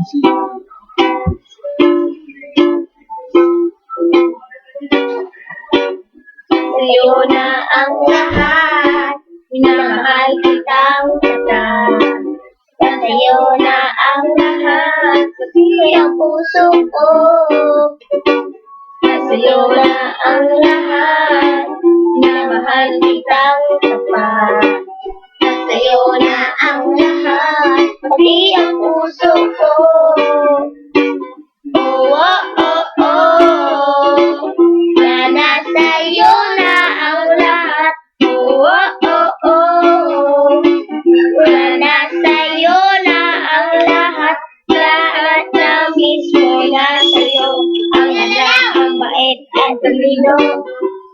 Sa'yo na ang lahat, minamahal kitang tatat. Sa'yo na ang lahat, pati ang puso ko. Sa'yo na ang lahat, minamahal kitang tapat. Sa'yo na puso ko. Oh, oh, oh, oh. Na nasa'yo na ang lahat. Oh, oh, oh, oh. Na nasa'yo na ang lahat. Lahat na mismo nasa'yo. Ang ganda, ang bait, ang talino.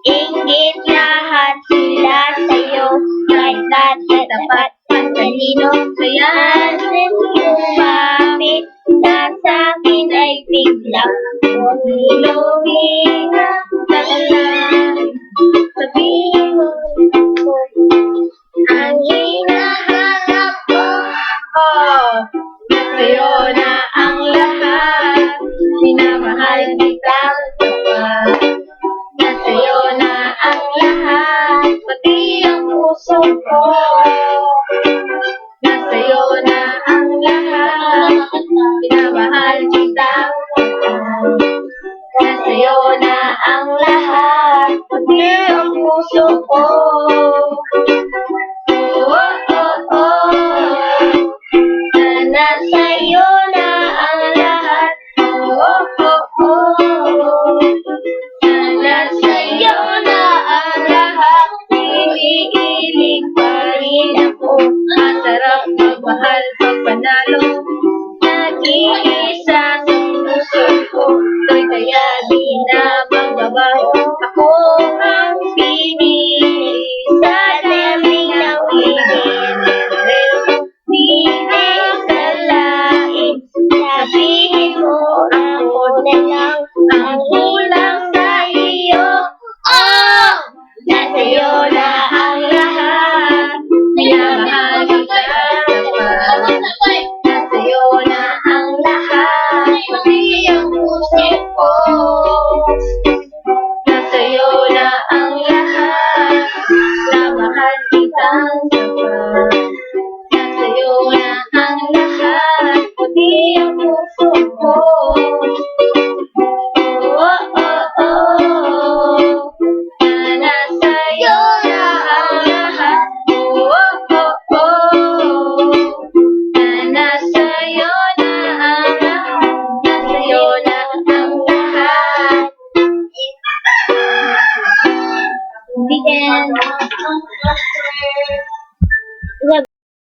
Inggit lahat sila sa'yo. Kahit dati tapat ang talino. Kaya Humiluhinga ka lang Sabihin mo Ang hinahanap ko Oh, sa'yo na ang lahat Minamahal kitang tapat Nasa'yo na ang lahat Pati ang puso ko Pati ang puso ko. Oh, oh, oh Na nasa'yo na ang lahat. Oh, oh, oh Na nasa'yo na ang lahat. Iniilig pa rin ako. Masarap magmahal pag panalo. Nag-iisa ako The end.